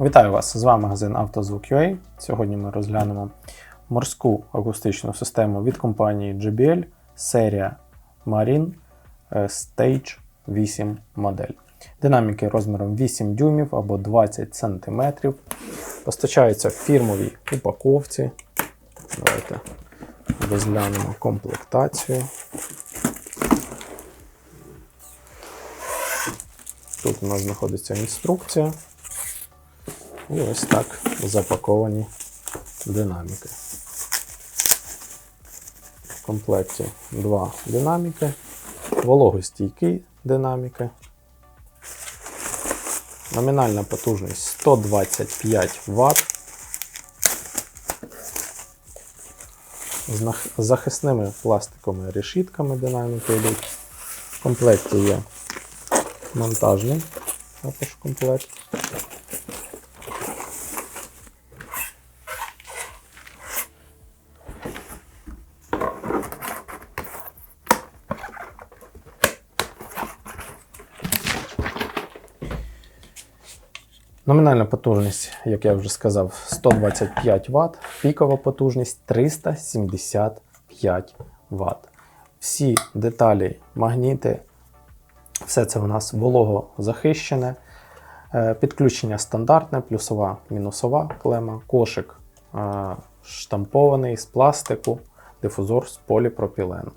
Вітаю вас! З вами магазин «Автозвук.UA». Сьогодні ми розглянемо морську акустичну систему від компанії JBL серія Marine е, Stage 8 модель. Динаміки розміром 8 дюймів або 20 см. Постачаються в фірмовій упаковці. Давайте розглянемо комплектацію. Тут у нас знаходиться інструкція. І ось так запаковані динаміки. В комплекті два динаміки, вологостійкі динаміки. Номінальна потужність 125 Вт. З захисними пластиковими решітками динаміки йдуть. В комплекті є монтажний також комплект. Номінальна потужність, як я вже сказав, 125 Вт, пікова потужність 375 Вт. Всі деталі, магніти, все це у нас вологозахищене. Е, Підключення стандартне, плюсова, мінусова клема, кошик е, штампований з пластику, дифузор з поліпропілену.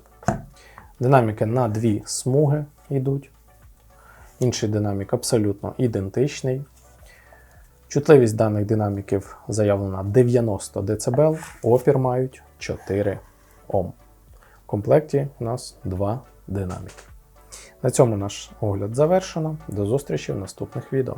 Динаміки на дві смуги йдуть. Інший динамік абсолютно ідентичний. Чутливість даних динаміків заявлена 90 дБ, опір мають 4 Ом. В комплекті у нас два динаміки. На цьому наш огляд завершено. До зустрічі в наступних відео.